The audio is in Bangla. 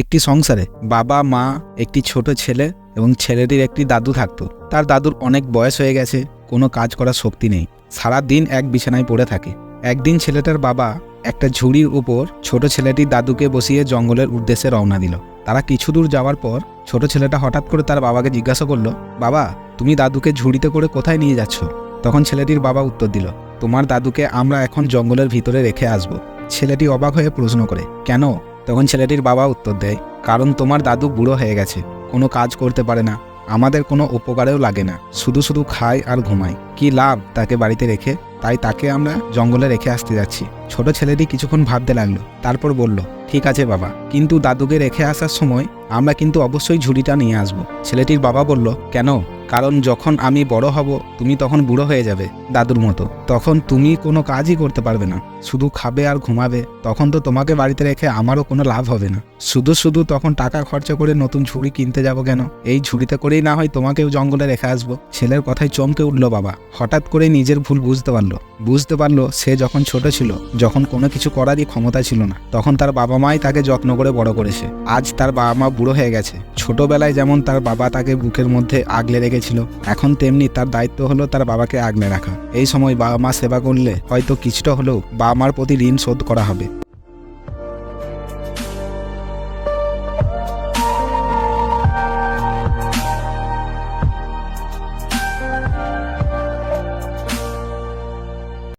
একটি সংসারে বাবা, মা, একটি ছোট ছেলে এবং ছেলেটির একটি দাদু থাকতো। তার দাদুর অনেক বয়স হয়ে গেছে, কোনো কাজ করার শক্তি নেই। সারা দিন এক বিছানায় পড়ে থাকে। একদিন ছেলেটার বাবা একটা ঝুড়ির উপর ছোট ছেলেটি দাদুকে বসিয়ে জঙ্গলের উদ্দেশ্যে রওনা দিল। তারা কিছু দূর যাওয়ার পর ছোট ছেলেটা হঠাৎ করে তার বাবাকে জিজ্ঞাসা করল, বাবা, তুমি দাদুকে ঝুড়িতে করে কোথায় নিয়ে যাচ্ছ? তখন ছেলেটির বাবা উত্তর দিল, তোমার দাদুকে আমরা এখন জঙ্গলের ভিতরে রেখে আসব। ছেলেটি অবাক হয়ে প্রশ্ন করে, কেন? তখন ছেলেটির বাবা উত্তর দেয়, কারণ তোমার দাদু বুড়ো হয়ে গেছে, কোনো কাজ করতে পারে না। আমাদের কোনো উপকারেও লাগে না। শুধু শুধু খায় আর ঘুমায় কি লাভ তাকে বাড়িতে রেখে? তাই তাকে আমরা জঙ্গলে রেখে আসতে যাচ্ছি। ছোট ছেলেটি কিছুক্ষণ ভাবতে লাগল, তারপর বলল, ঠিক আছে বাবা, কিন্তু দাদুকে রেখে আসার সময় আমরা কিন্তু অবশ্যই ঝুড়িটা নিয়ে আসব। ছেলেটির বাবা বলল, কেন? কারণ যখন আমি বড় হব, তুমি তখন বুড়ো হয়ে যাবে, দাদুর মতো। তখন তুমি কোনো কাজই করতে পারবে না। শুধু খাবে আর ঘুমাবে, তখন তো তোমাকে বাড়িতে রেখে আমারও কোনো লাভ হবে না। শুধু শুধু তখন টাকা খরচা করে নতুন ঝুড়ি কিনতে যাব কেন? এই ঝুড়িতে করেই না হয় তোমাকেও জঙ্গলে রেখে আসব। ছেলের কথায় চমকে উঠল বাবা। হঠাৎ করে নিজের ভুল বুঝতে পারল। বুঝতে পারল সে যখন ছোট ছিল, যখন কোনো কিছু করারই ক্ষমতা ছিল না, তখন তার বাবা মাই তাকে যত্ন করে বড় করেছে। আজ তার বাবা মা বুড়ো হয়ে গেছে। ছোটবেলায় যেমন তার বাবা তাকে বুকের মধ্যে আগলে রেখেছিল, এখন তেমনি তার দায়িত্ব হলো তার বাবাকে আগলে রাখা। এই সময় বাবা মা সেবা করলে হয়তো কিছুটা হলেও বাবা মার প্রতি ঋণ শোধ করা হবে।